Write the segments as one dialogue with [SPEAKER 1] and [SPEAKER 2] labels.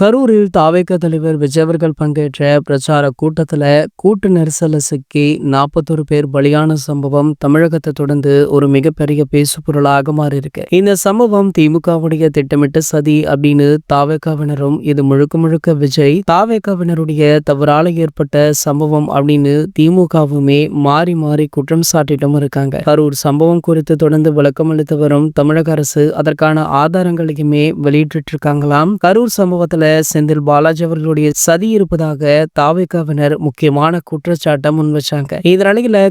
[SPEAKER 1] கரூரில் தாவேக தலைவர் விஜயவர்கள் பங்கேற்ற பிரச்சார கூட்டத்தில் கூட்டு நெரிசல்ல சிக்கி நாற்பத்தொரு பேர் பலியான சம்பவம் தமிழகத்தை தொடர்ந்து ஒரு மிகப்பெரிய பேசுபொருளாக மாறியிருக்கு. இந்த சம்பவம் திமுகவுடைய திட்டமிட்ட சதி அப்படின்னு தாவேக்காவினரும் இது முழுக்க முழுக்க விஜய் தாவேக்காவினருடைய தவறால ஏற்பட்ட சம்பவம் அப்படின்னு திமுகவுமே மாறி மாறி குற்றம் சாட்டிட்டும் இருக்காங்க. கரூர் சம்பவம் குறித்து தொடர்ந்து விளக்கம் அளித்து வரும் தமிழக அரசு அதற்கான ஆதாரங்களையுமே வெளியிட்டு இருக்காங்களாம் கரூர் சம்பவத்தில் செந்தில் பாலாஜி அவர்களுடைய சதி இருப்பதாக தாவேகாவினர் முக்கியமான குற்றச்சாட்டை முன் வச்சாங்க.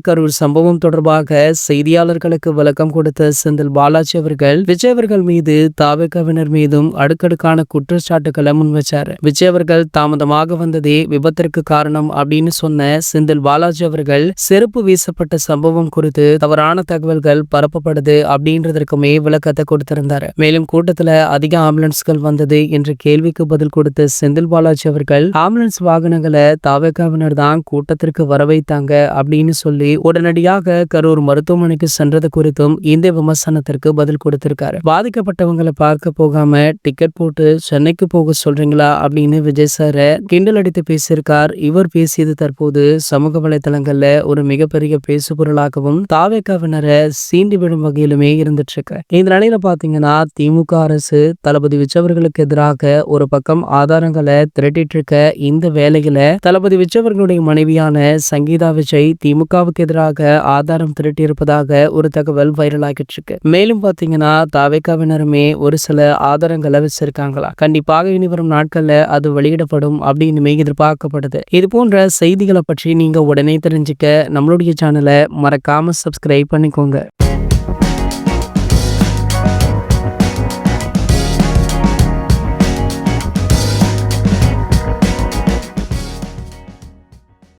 [SPEAKER 1] கரூர் சம்பவம் தொடர்பாக செய்தியாளர்களுக்கு விளக்கம் கொடுத்த செந்தில் பாலாஜி அவர்கள் விஜய் அவர்கள் மீது தாவேகாவினர் மீதும் அடுக்கடுக்கான குற்றச்சாட்டுகளை முன் வச்சாரு. விஜய் அவர்கள் தாமதமாக வந்ததே விபத்திற்கு காரணம் அப்படின்னு சொன்ன செந்தில் பாலாஜி அவர்கள் செருப்பு வீசப்பட்ட சம்பவம் குறித்து தவறான தகவல்கள் பரப்பப்படுது அப்படின்றதற்குமே விளக்கத்தை கொடுத்திருந்தார். மேலும் கூட்டத்துல அதிக ஆம்புலன்ஸ்கள் வந்தது என்ற கேள்விக்கு பதில் கொடுத்த செந்தில் பாலாஜி அவர்கள் ஆம்புலன்ஸ் வாகனங்களை தாவேக்காவினர் தான் கூட்டத்திற்கு வர வைத்தாங்க அப்படின்னு சொல்லி உடனடியாக கரூர் மருத்துவமனைக்கு சென்றது குறித்தும் இந்த விமர்சனத்திற்கு பதில் கொடுத்திருக்காரு. பாதிக்கப்பட்டவங்களை பார்க்க போகாம டிக்கெட் போட்டு சென்னைக்கு போக சொல்றீங்களா? அப்படின்னு விஜய் சார கிண்டல் அடித்து பேசியிருக்கார். இவர் பேசியது தற்போது சமூக வலைதளங்கள்ல ஒரு மிகப்பெரிய பேசுபொருளாகவும் தாவேக்காவினரை சீண்டி விடும் வகையிலுமே இருந்துட்டு இருக்கு. இந்த நிலையில பாத்தீங்கன்னா திமுக அரசு தளபதி விச்சவர்களுக்கு எதிராக ஒரு பக்கம் ஆதாரங்களை திரட்டிட்டு இருக்க இந்த வேலையில தளபதி விஜயவர்களுடைய மனைவியான சங்கீதா விஜய் திமுகவுக்கு எதிராக ஆதாரம் திரட்டி இருப்பதாக ஒரு தகவல் வைரல் ஆகிட்டு இருக்கு மேலும் பாத்தீங்கன்னா தாவேக்காவினருமே ஒரு சில ஆதாரங்களை வச்சிருக்காங்களா? கண்டிப்பாக இனி வரும் நாட்கள்ல அது வெளியிடப்படும் அப்படின்னு எதிர்பார்க்கப்படுது. இது போன்ற செய்திகளை பற்றி நீங்க உடனே தெரிஞ்சுக்க நம்மளுடைய சேனலை மறக்காம சப்ஸ்கிரைப் பண்ணிக்கோங்க.